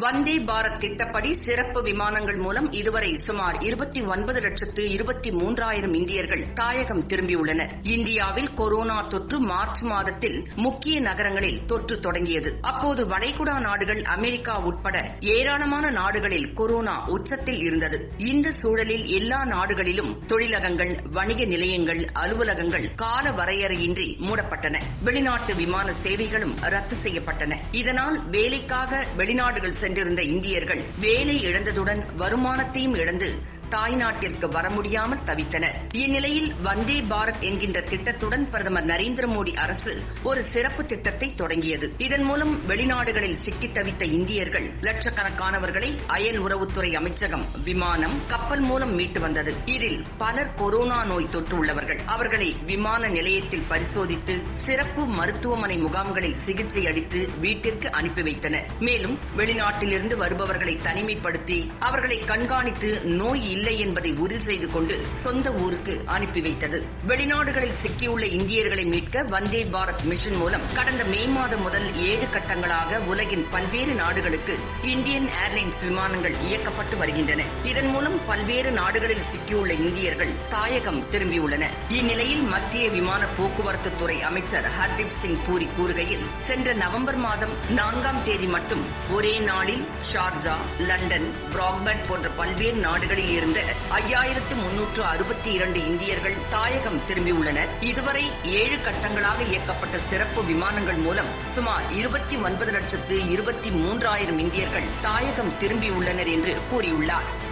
வந்தே பாரத் திட்டப்படி சிறப்பு விமானங்கள் மூலம் இதுவரை சுமார் இருபத்தி ஒன்பது லட்சத்து இருபத்தி மூன்றாயிரம் இந்தியர்கள் தாயகம் திரும்பியுள்ளனர். இந்தியாவில் கொரோனா தொற்று மார்ச் மாதத்தில் முக்கிய நகரங்களில் தொற்று தொடங்கியது. அப்போது வளைகுடா நாடுகள் அமெரிக்கா உட்பட ஏராளமான நாடுகளில் கொரோனா உச்சத்தில் இருந்தது. இந்த சூழலில் எல்லா நாடுகளிலும் தொழிலகங்கள் வணிக நிலையங்கள் அலுவலகங்கள் கால வரையறையின்றி மூடப்பட்டன. வெளிநாட்டு விமான சேவைகளும் ரத்து செய்யப்பட்டன. இதனால் வேலைக்காக வெளிநாடுகள் சென்றிருந்த இந்தியர்கள் வேலை இழந்ததுடன் வருமானத்தையும் இழந்து தாய்நாட்டிற்கு வர முடியாமல் தவித்தனர் இந்நிலையில் வந்தே பாரத் என்கின்ற திட்டத்துடன் பிரதமர் நரேந்திர மோடி அரசு ஒரு சிறப்பு திட்டத்தை தொடங்கியது. இதன் மூலம் வெளிநாடுகளில் சிக்கி தவித்த இந்தியர்கள் லட்சக்கணக்கானவர்களை அயல் உறவுத்துறை அமைச்சகம் விமானம் கப்பல் மூலம் மீட்டு வந்தது. இதில் பலர் கொரோனா நோய் தொற்று உள்ளவர்கள். அவர்களை விமான நிலையத்தில் பரிசோதித்து சிறப்பு மருத்துவமனை முகாம்களில் சிகிச்சை அளித்து வீட்டிற்கு அனுப்பி வைத்தனர். மேலும் வெளிநாட்டிலிருந்து வருபவர்களை தனிமைப்படுத்தி அவர்களை கண்காணித்து நோய் இல்லை என்பதை உறுதி செய்து கொண்டு சொந்த ஊருக்கு அனுப்பி வைத்தது. வெளிநாடுகளில் சிக்கியுள்ள இந்தியர்களை மீட்க வந்தே பாரத் மிஷன் மூலம் கடந்த மே மாதம் முதல் ஏழு கட்டங்களாக உலகின் பல்வேறு நாடுகளுக்கு இந்தியன் ஏர்லைன்ஸ் விமானங்கள் இயக்கப்பட்டு வருகின்றன. இதன் மூலம் பல்வேறு நாடுகளில் சிக்கியுள்ள இந்தியர்கள் தாயகம் திரும்பியுள்ளன. இந்நிலையில் மத்திய விமான போக்குவரத்து துறை அமைச்சர் ஹர்தீப் சிங் பூரி கூறுகையில் சென்ற நவம்பர் மாதம் நான்காம் தேதி மட்டும் ஒரே நாளில் ஷார்ஜா லண்டன் பிராக்பர்ட் போன்ற பல்வேறு நாடுகளில் இருந்து ஐயாயிரத்து முன்னூற்று அறுபத்தி இரண்டு இந்தியர்கள் தாயகம் திரும்பியுள்ளனர். இதுவரை ஏழு கட்டங்களாக இயக்கப்பட்ட சிறப்பு விமானங்கள் மூலம் சுமார் இருபத்தி ஒன்பது லட்சத்து இருபத்தி மூன்றாயிரம் இந்தியர்கள் தாயகம் திரும்பியுள்ளனர் என்று கூறியுள்ளார்.